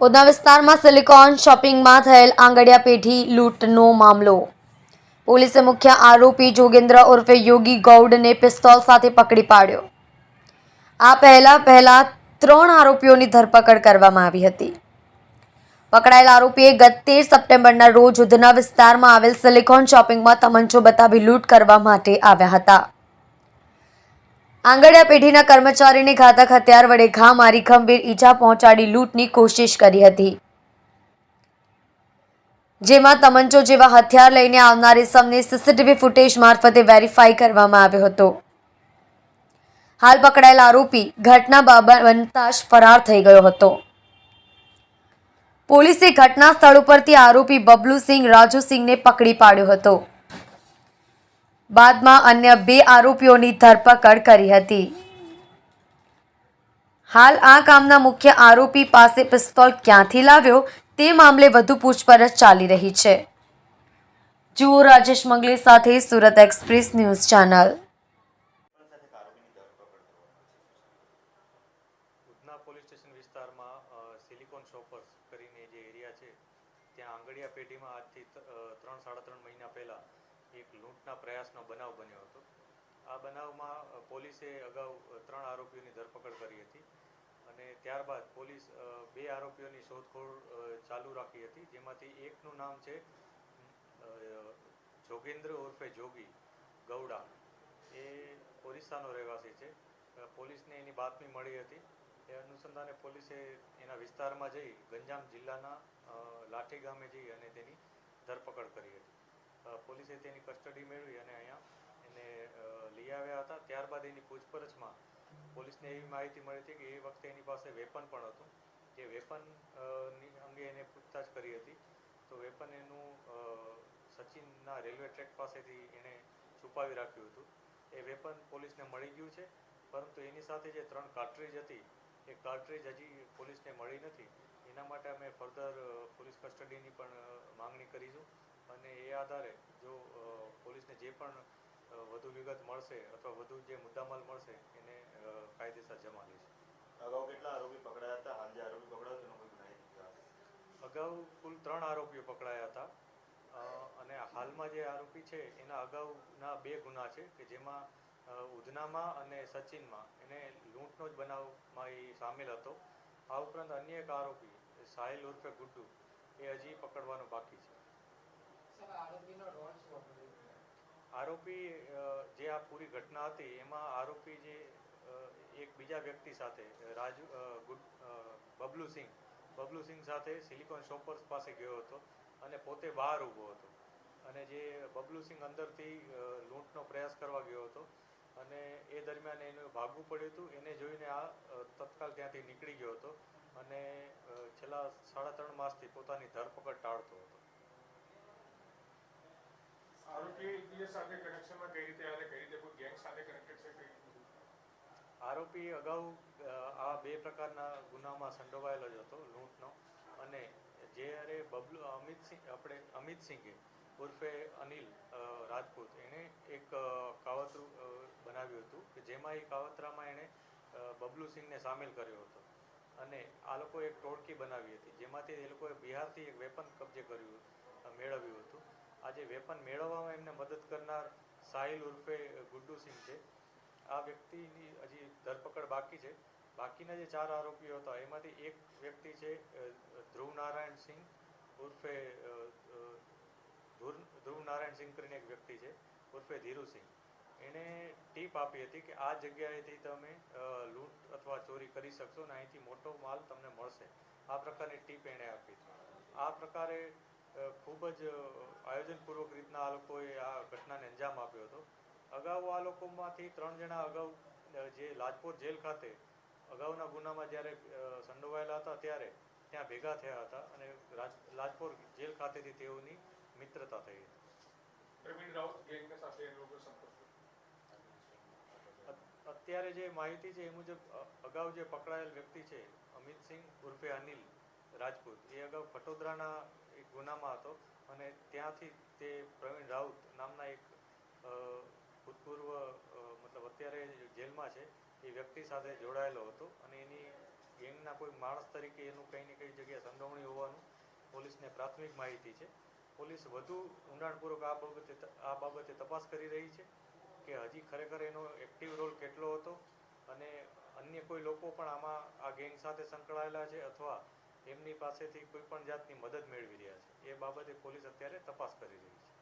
ઉધના વિસ્તારમાં સિલિકોન શોપિંગમાં થયેલ આંગડિયા પેઢી લૂંટનો મામલો. પોલીસે મુખ્ય આરોપી જોગેન્દ્ર ઉર્ફે યોગી ગૌડને પિસ્તોલ સાથે પકડી પાડ્યો. આ પહેલા પહેલા ત્રણ આરોપીઓની ધરપકડ કરવામાં આવી હતી. પકડાયેલ આરોપીએ ગત તેર સપ્ટેમ્બરના રોજ ઉધના વિસ્તારમાં આવેલ સિલિકોન શોપિંગમાં તમંચો બતાવી લૂંટ કરવા માટે આવ્યા હતા. આંગડિયા પેઢીના કર્મચારીને ઘાતક હથિયાર વડે ઘા મારી ગંભીર ઈજા પહોંચાડી લૂંટની કોશિશ કરી હતી. જેમાં તમંચો જેવા હથિયાર લઈને આવનાર ઇસમને સીસીટીવી ફૂટેજ મારફતે વેરીફાઈ કરવામાં આવ્યો હતો. હાલ પકડાયેલ આરોપી ઘટના બનતા જ ફરાર થઈ ગયો હતો. પોલીસે ઘટના સ્થળ ઉપરથી આરોપી બબલુસિંહ રાજુસિંહને પકડી પાડ્યો હતો. બાદમાં અન્ય બે આરોપીઓની ધરપકડ કરી હતી. હાલ આ કામના મુખ્ય આરોપી પાસે પિસ્તોલ ક્યાંથી લાવ્યો તે મામલે વધુ પૂછપરછ ચાલી રહી છે. જુઓ રાજેશ મંગલે સાથે Surat express news channel. Silicon shoppers કરીને જે એરિયા છે, ત્યાં આંગળીયા પેઢીમાં આજથી ત્રણ, સાડા ત્રણ મહિના એક લૂંટના પ્રયાસનો બનાવ બન્યો હતો. આ બનાવમાં પોલીસે અગાઉ ત્રણ આરોપીઓની ધરપકડ કરી હતી અને ત્યારબાદ પોલીસ બે આરોપીઓની શોધખોળ ચાલુ રાખી હતી. જેમાંથી એકનું નામ છે જોગેન્દ્ર ઉર્ફે જોગી ગૌડા. એ ઓરિસ્સાનો રહેવાસી છે. પોલીસને એની બાતમી મળી હતી. એ અનુસંધાને પોલીસે એના વિસ્તારમાં જઈ ગંજામ જિલ્લાના લાઠી ગામે જઈ અને તેની ધરપકડ કરી હતી. પોલીસે તેની કસ્ટડી મેળવી અને અહીંયા એને લઈ આવ્યા હતા. ત્યારબાદ એની પૂછપરછમાં પોલીસને એવી માહિતી મળી હતી કે એ વખતે એની પાસે વેપન પણ હતું. જે વેપન અંગે એને પૂછતાછ કરી હતી. તો વેપન એનું સચિનના રેલવે ટ્રેક પાસેથી એણે છુપાવી રાખ્યું હતું. એ વેપન પોલીસને મળી ગયું છે. પરંતુ એની સાથે જે ત્રણ કાર્ટ્રીજ હતી, એ કાર્ટ્રીજ હજી પોલીસને મળી નથી. એના માટે અમે ફર્ધર પોલીસ કસ્ટડીની પણ માંગણી કરીશું. અને એ આધારે જો પોલીસને જે પણ વધુ વિગત મળશે અથવા વધુ જે મુદ્દામાલ મળશે એને કાયદેસર જમા લેશે અગાઉ કેટલા આરોપી પકડાયા હતા? હાલ જે આરોપી પકડાયો તેનો કોઈ માહિતી અગાઉ કુલ ત્રણ આરોપીઓ પકડાયા હતા. અને હાલમાં જે આરોપી છે એના અગાઉના બે ગુના છે કે જેમાં ઉધનામાં અને સચિનમાં. એને લૂંટનો જ બનાવમાં એ સામેલ હતો. આ ઉપરાંત અન્ય એક આરોપી સાહિલ ઉર્ફે ગુડ્ડુ એ હજી પકડવાનો બાકી છે. આરોપી જે આ પૂરી ઘટના હતી, એમાં આરોપી જે એક બીજા વ્યક્તિ સાથે, રાજુ બબલુ સિંહ બબલુ સિંહ સાથે સિલિકોન શોપર્સ પાસે ગયો હતો અને પોતે બહાર ઊભો હતો. અને જે બબલુ સિંહ અંદરથી લૂંટનો પ્રયાસ કરવા ગયો હતો અને એ દરમિયાન એને ભાગવું પડ્યું હતું. એને જોઈને આ તત્કાલ ત્યાંથી નીકળી ગયો હતો અને છેલ્લા સાડા ત્રણ માસથી પોતાની ધરપકડ ટાળતો હતો. આરોપી અગાઉ આ બે પ્રકારના ગુનામાં સંડોવાયેલો જ હતો, લૂંટનો. અને જ્યારે બબલુ અમિતસિંહ આપણે અમિતસિંહે ઉર્ફે અનિલ રાજપૂત એણે એક કાવતરું બનાવ્યું હતું, કે જેમાં એ કાવતરામાં એણે બબલુસિંહને બબલુ સામેલ કર્યો હતો. અને આ લોકોએ એક ટોળકી બનાવી હતી, જેમાંથી એ લોકોએ બિહારથી એક વેપન કબજે કર્યું મેળવ્યું હતું. આ જે વેપન મેળવવામાં એમને મદદ કરનાર સાહિલ ઉર્ફે ગુડ્ડુ સિંહ છે. આ વ્યક્તિની હજી ધરપકડ બાકી છે. બાકીના જે ચાર આરોપીઓ હતા, એમાંથી એક વ્યક્તિ છે ધ્રુવ નારાયણ સિંહ ઉર્ફે ધ્રુવ નારાયણ સિંહ કરીને એક વ્યક્તિ છે, ઉર્ફે ધીરુસિંહ એણે ટીપ આપી હતી કે આ જગ્યાએથી તમે લૂંટ અથવા ચોરી કરી શકશો અને અહીંથી મોટો માલ તમને મળશે. આ પ્રકારની ટીપ એણે આપી. આ પ્રકારે ખૂબ જ આયોજનપૂર્વક રીતના આ લોકોએ આ ઘટનાને અંજામ આપ્યો હતો. અગાઉ આ લોકોમાંથી ત્રણ જણા અગાઉ જે લાજપોર જેલ ખાતે અગાઉના ગુનામાં જ્યારે સંડોવાયેલા હતા ત્યારે ત્યાં ભેગા થયા હતા અને લાજપોર જેલ ખાતેથી તેઓની મિત્રતા થઈ હતી. અત્યારે જે માહિતી છે એ મુજબ અગાઉ જે પકડાયેલ વ્યક્તિ છે અમિતસિંહ ઉર્ફે અનિલ રાજપૂત એ અગાઉ ખટોદરાના એક ગુનામાં હતો અને ત્યાંથી તે પ્રવીણ રાઉત નામના એક ભૂતપૂર્વ મતલબ અત્યારે જેલમાં છે, એ વ્યક્તિ સાથે જોડાયેલો હતો અને એની ગેંગના કોઈ માણસ તરીકે એનું કંઈ ને કંઈ જગ્યાએ સંડોવણી હોવાનું પોલીસને પ્રાથમિક માહિતી છે. પોલીસ વધુ ઊંડાણપૂર્વક આ બાબતે આ બાબતે તપાસ કરી રહી છે કે હજી ખરેખર એનો એક્ટિવ રોલ કેટલો હતો અને અન્ય કોઈ લોકો પણ આમાં આ ગેંગ સાથે સંકળાયેલા છે અથવા એમની પાસેથી કોઈ પણ જાતની મદદ મેળવી રહ્યા છે. એ બાબતે પોલીસ અત્યારે તપાસ કરી રહી છે.